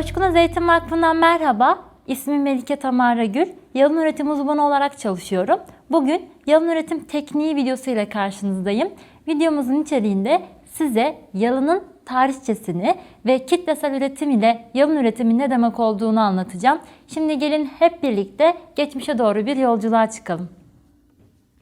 Coşkun Zeytin Vakfı'ndan merhaba. İsmim Melike Tamara Gül. Yalın üretim uzmanı olarak çalışıyorum. Bugün yalın üretim tekniği videosu ile karşınızdayım. Videomuzun içeriğinde size yalının tarihçesini ve kitlesel üretim ile yalın üretimin ne demek olduğunu anlatacağım. Şimdi gelin hep birlikte geçmişe doğru bir yolculuğa çıkalım.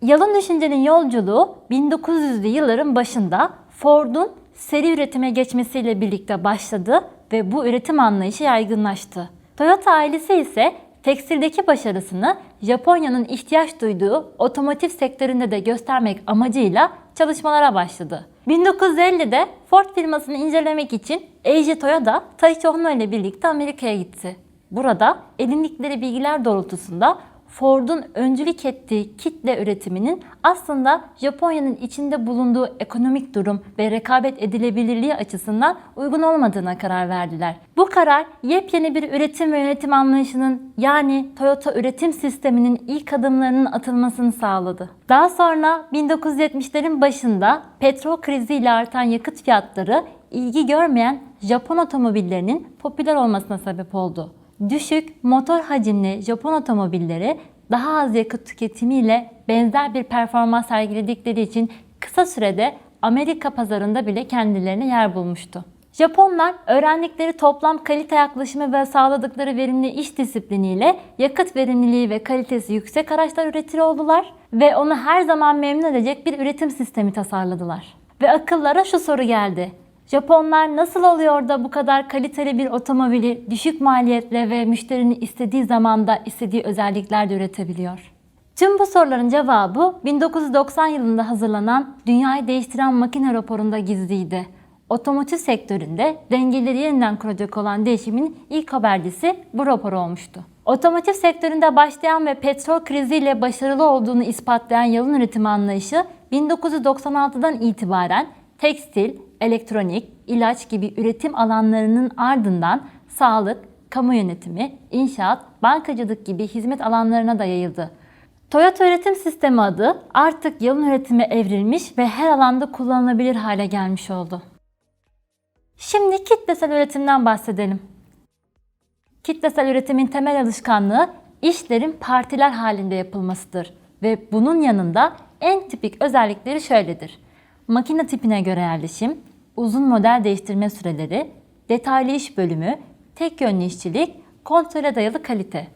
Yalın düşüncenin yolculuğu 1900'lü yılların başında Ford'un seri üretime geçmesiyle birlikte başladı ve bu üretim anlayışı yaygınlaştı. Toyota ailesi ise tekstildeki başarısını Japonya'nın ihtiyaç duyduğu otomotiv sektöründe de göstermek amacıyla çalışmalara başladı. 1950'de Ford firmasını incelemek için Eiji Toyoda Taiichi Ohno ile birlikte Amerika'ya gitti. Burada edindikleri bilgiler doğrultusunda Ford'un öncülük ettiği kitle üretiminin aslında Japonya'nın içinde bulunduğu ekonomik durum ve rekabet edilebilirliği açısından uygun olmadığına karar verdiler. Bu karar yepyeni bir üretim ve yönetim anlayışının yani Toyota üretim sisteminin ilk adımlarının atılmasını sağladı. Daha sonra 1970'lerin başında petrol kriziyle artan yakıt fiyatları ilgi görmeyen Japon otomobillerinin popüler olmasına sebep oldu. Düşük motor hacimli Japon otomobilleri daha az yakıt tüketimiyle benzer bir performans sergiledikleri için kısa sürede Amerika pazarında bile kendilerine yer bulmuştu. Japonlar öğrendikleri toplam kalite yaklaşımı ve sağladıkları verimli iş disipliniyle yakıt verimliliği ve kalitesi yüksek araçlar üretir oldular ve onu her zaman memnun edecek bir üretim sistemi tasarladılar. Ve akıllara şu soru geldi. Japonlar nasıl oluyor da bu kadar kaliteli bir otomobili düşük maliyetle ve müşterinin istediği zamanda istediği özelliklerde üretebiliyor? Tüm bu soruların cevabı 1990 yılında hazırlanan Dünyayı Değiştiren Makine raporunda gizliydi. Otomotiv sektöründe dengeleri yeniden kuracak olan değişimin ilk habercisi bu rapor olmuştu. Otomotiv sektöründe başlayan ve petrol kriziyle başarılı olduğunu ispatlayan yalın üretim anlayışı 1996'dan itibaren tekstil, elektronik, ilaç gibi üretim alanlarının ardından sağlık, kamu yönetimi, inşaat, bankacılık gibi hizmet alanlarına da yayıldı. Toyota üretim sistemi adı artık yalın üretime evrilmiş ve her alanda kullanılabilir hale gelmiş oldu. Şimdi kitlesel üretimden bahsedelim. Kitlesel üretimin temel alışkanlığı işlerin partiler halinde yapılmasıdır ve bunun yanında en tipik özellikleri şöyledir. Makine tipine göre yerleşim, uzun model değiştirme süreleri, detaylı iş bölümü, tek yönlü işçilik, kontrole dayalı kalite.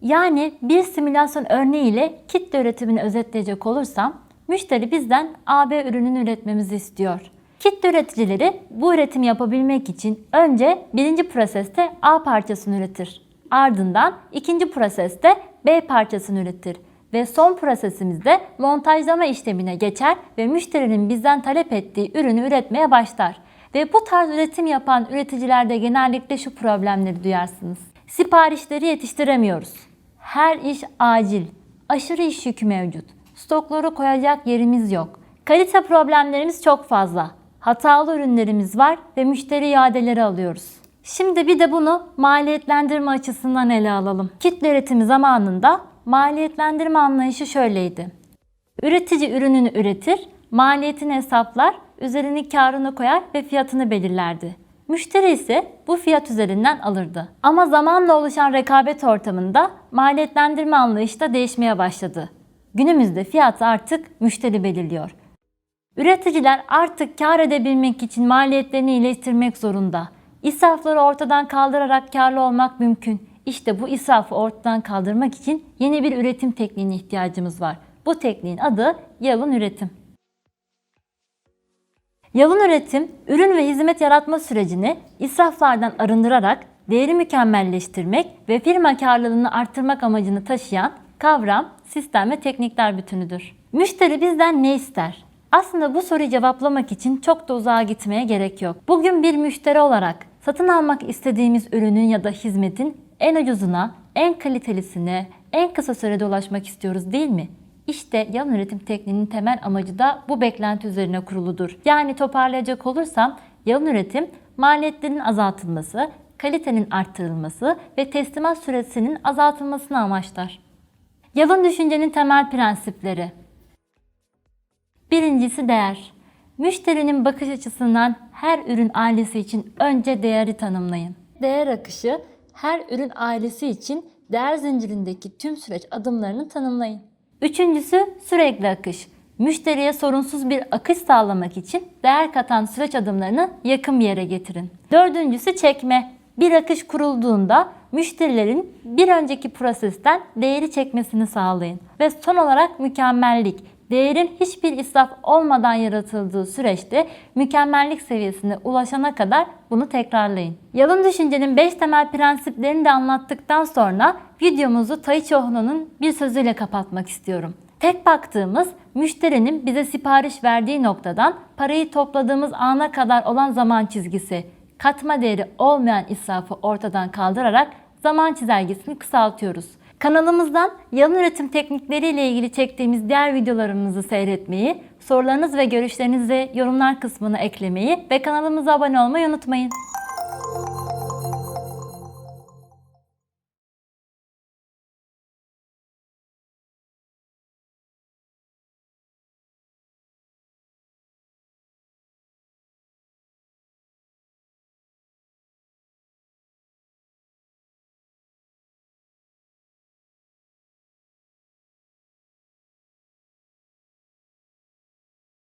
Yani bir simülasyon örneğiyle kitle üretimini özetleyecek olursam, müşteri bizden AB ürününü üretmemizi istiyor. Kitle üreticileri bu üretimi yapabilmek için önce birinci proseste A parçasını üretir. Ardından ikinci proseste B parçasını üretir ve son prosesimizde montajlama işlemine geçer ve müşterinin bizden talep ettiği ürünü üretmeye başlar. Ve bu tarz üretim yapan üreticilerde genellikle şu problemleri duyarsınız. Siparişleri yetiştiremiyoruz. Her iş acil. Aşırı iş yükü mevcut. Stokları koyacak yerimiz yok. Kalite problemlerimiz çok fazla. Hatalı ürünlerimiz var ve müşteri iadeleri alıyoruz. Şimdi bir de bunu maliyetlendirme açısından ele alalım. Kitle üretimi zamanında maliyetlendirme anlayışı şöyleydi. Üretici ürününü üretir, maliyetini hesaplar, üzerine karını koyar ve fiyatını belirlerdi. Müşteri ise bu fiyat üzerinden alırdı. Ama zamanla oluşan rekabet ortamında maliyetlendirme anlayışı da değişmeye başladı. Günümüzde fiyatı artık müşteri belirliyor. Üreticiler artık kar edebilmek için maliyetlerini iyileştirmek zorunda. İsrafları ortadan kaldırarak karlı olmak mümkün. İşte bu israfı ortadan kaldırmak için yeni bir üretim tekniğine ihtiyacımız var. Bu tekniğin adı yalın üretim. Yalın üretim, ürün ve hizmet yaratma sürecini israflardan arındırarak değeri mükemmelleştirmek ve firma karlılığını arttırmak amacını taşıyan kavram, sistem ve teknikler bütünüdür. Müşteri bizden ne ister? Aslında bu soruyu cevaplamak için çok da uzağa gitmeye gerek yok. Bugün bir müşteri olarak satın almak istediğimiz ürünün ya da hizmetin en ucuzuna, en kalitelisine, en kısa sürede ulaşmak istiyoruz değil mi? İşte yalın üretim tekniğinin temel amacı da bu beklenti üzerine kuruludur. Yani toparlayacak olursam yalın üretim maliyetlerin azaltılması, kalitenin arttırılması ve teslimat süresinin azaltılmasını amaçlar. Yalın düşüncenin temel prensipleri. Birincisi değer. Müşterinin bakış açısından her ürün ailesi için önce değeri tanımlayın. değer akışı her ürün ailesi için değer zincirindeki tüm süreç adımlarını tanımlayın. Üçüncüsü sürekli akış. Müşteriye sorunsuz bir akış sağlamak için değer katan süreç adımlarını yakın bir yere getirin. Dördüncüsü çekme. Bir akış kurulduğunda müşterilerin bir önceki prosesten değeri çekmesini sağlayın. Ve son olarak mükemmellik. Değerin hiçbir israf olmadan yaratıldığı süreçte mükemmellik seviyesine ulaşana kadar bunu tekrarlayın. Yalın düşüncenin 5 temel prensiplerini de anlattıktan sonra videomuzu Taichi Ohno'nun bir sözüyle kapatmak istiyorum. Tek baktığımız müşterinin bize sipariş verdiği noktadan parayı topladığımız ana kadar olan zaman çizgisi. Katma değeri olmayan israfı ortadan kaldırarak zaman çizelgesini kısaltıyoruz. Kanalımızdan yalın üretim teknikleriyle ilgili çektiğimiz diğer videolarımızı seyretmeyi, sorularınız ve görüşlerinizi yorumlar kısmına eklemeyi ve kanalımıza abone olmayı unutmayın.